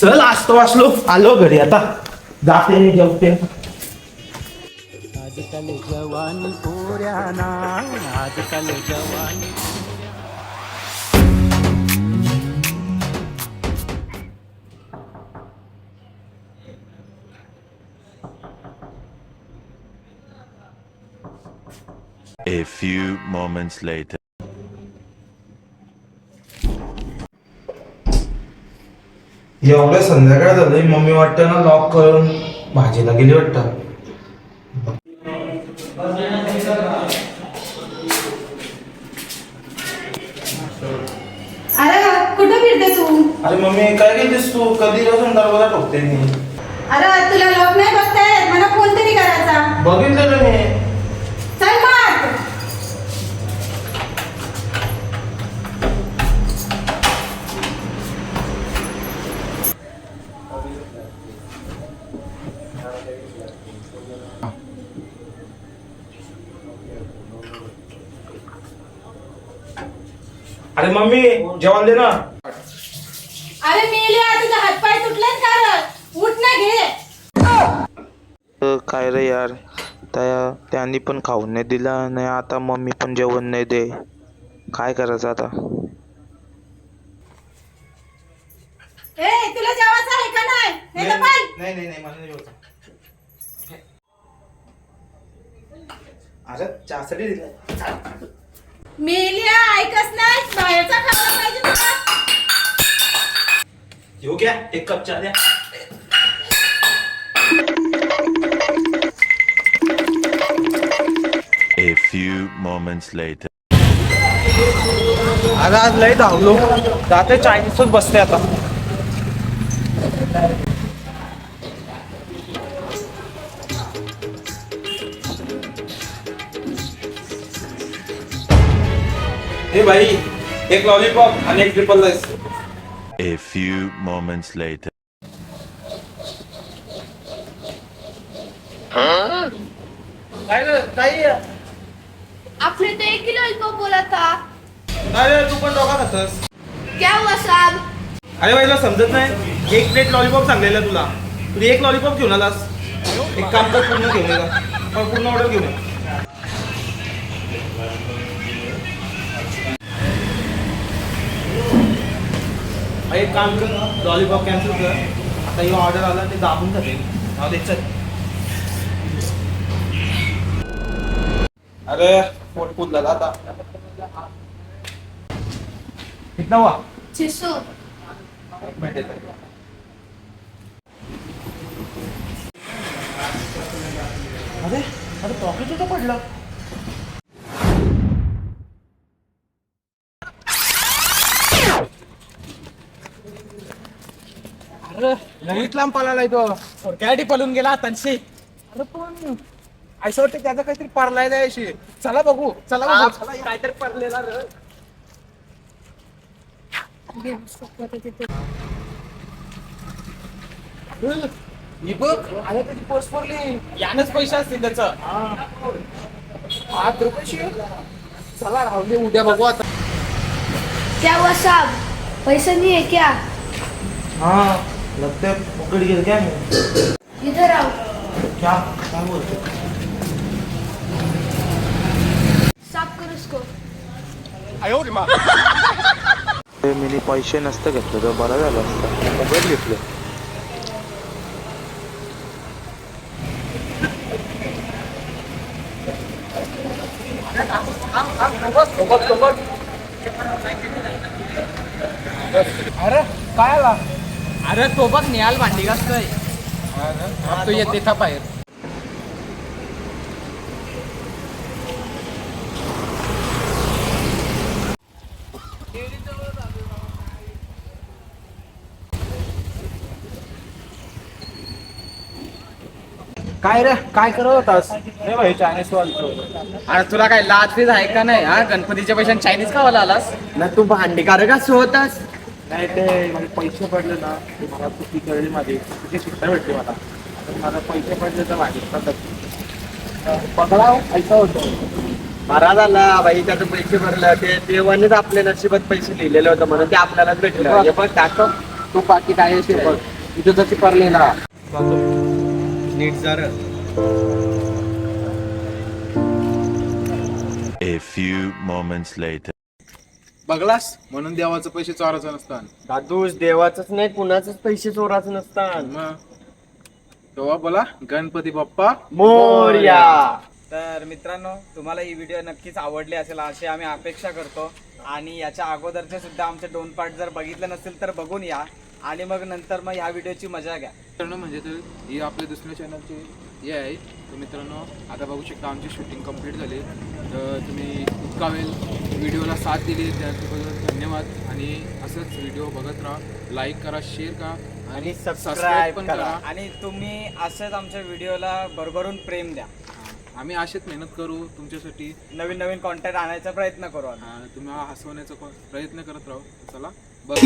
चल आज तो वाचलो. आलो घरी आता. जाते जेवते. आजकाल जवानी पोऱ्याना आजकाल जवानी A few moments later. एवढं संध्याकाळ झालंय मम्मी वाटतं ना लॉक करून भाजीला गेली वाटतं. अरे कुठं फिरते तू? अरे मम्मी काय केलीस तू? कधी पासून दरवाजा ठोकते मी? अरे तुला लोक नाही बघता येत? मला फोन तरी करायचा. बघितलं मी चल मग अरे मम्मी जेवण दे ना. अरे मेली तुझा हातपाय तुटलेत का रे? उठ ना घे. अ, काय रे यार त्या त्यांनी पण खाऊन नाही दिला नाही आता मम्मी पण जेवण नाही दे. काय करायचं आता? ए तुला जेवायचं आहे का नाही? नाही तर पण नाही नाही नाही मला नाही जेवायचं. अरे चहासाठी दिलं मेलिया ऐकच नाही? बाहेरचा खायला पाहिजे तुला. येऊ घ्या एक कप चहा द्या. A few moments later. अरे आज लय धावलो. जाते चायनीजच बसते आता. हे भाई एक लॉलीपॉप आणि एक triple rice A few moments later. काय रे काही आपने तो एक किलो को बोला था अरे तू पण खातस? क्या हुआ साहब? अरे भाई तुला समजत नाही? एक प्लेट लॉलीपॉप सांगलेलं तुला. तू एक लॉलीपॉप घेऊन आलास. एक काम कर पूर्ण घेऊन ये जा. पण पूर्ण ऑर्डर घेऊन ये. एक काम कर लॉलीपॉप कॅन्सल कर. आता ही ऑर्डर आला ते दाबून जाते नाव दे चल. अरे पोट फुटलं आता. कितना हुआ? छह सौ. एक मिनिट येतो. अरे अरे पॉकेट कुठं पडलं अरे नवीत लांब पळालाय तो थोडक्यासाठी पळून गेला तनशी. अरे पण असं वाटतं त्याचा काहीतरी पडलाय द्यायशी चला बघू चला बघू. चला काहीतरी पडलेला रे. ही बघ अरे त्याची पोस्ट पडली यानच पैसे असतील त्याचं. आठ रुपये चला राहुल उद्या बघू आता. क्या हुआ साहब पैसा नहीं है क्या? हाँ. लगता है पकड़ गिर गया मैं इधर आओ. क्या? क्या बोलते? साफ करो उसको. ते मी पैसे नसतं घेतलं तर बरं झालं असतं. मोबाईल घेतलं. अरे काय आला? अरे तो बघ निहाल भांडी घासतोय तू येते था बाहेर. काय रे? काय करत होतास? नाही भाई चायनीज वालतो अरे तुला काय लाज फीज आहे का नाही हा? गणपतीच्या पैशाने चायनीज खावायला आलास? ना तू भांडी कारकच होतास. नाही ते माझे पैसे पडले ना ते मला चुकी कळली माझी. चुकी शिक्षा भेटली मला. तर मला पैसे पडले तर माझे पकडा ऐसा होतं. बरा झाला बाई त्याचे पैसे भरले ते देवानेच आपल्या नशिबात पैसे लिहिलेले होते म्हणून ते आपल्यालाच भेटलं. हे बघ टाक तू बाकी काय असेल बघ. तुझं जशी पडले ना. नीट जर A few moments later. बघलास? म्हणून देवाचं पैसे चोराचं नसतात दादूस देवाचंच नाही कुणाचंच पैसे चोराचं नसतात मग? तेव्हा बोला गणपती बाप्पा. मोर्या. तर मित्रांनो तुम्हाला ही व्हिडिओ नक्कीच आवडली असेल अशी आम्ही अपेक्षा करतो. आणि याच्या अगोदरचे सुद्धा आमचे दोन पार्ट जर बघितले नसेल तर बघून या. आणि मग नंतर मग ह्या व्हिडिओची मजा घ्या. मित्रांनो म्हणजे तर ही आपल्या दुसऱ्या चॅनलचे हे आहे. तर मित्रांनो आता बघू शकता आमची शूटिंग कंप्लीट झाली. तर तुम्ही इतका वेळ व्हिडिओला साथ दिली त्याबद्दल धन्यवाद. आणि असंच व्हिडिओ बघत राहा लाईक करा शेअर करा आणि सबस्क्राईब पण करा. आणि तुम्ही असंच आमच्या व्हिडिओला भरभरून प्रेम द्या. आम्ही अशीच मेहनत करू तुमच्यासाठी. नवीन नवीन कॉन्टॅक्ट आणायचा प्रयत्न करू आम्ही. तुम्ही हसवण्याचा प्रयत्न करत राहू. चला बघ.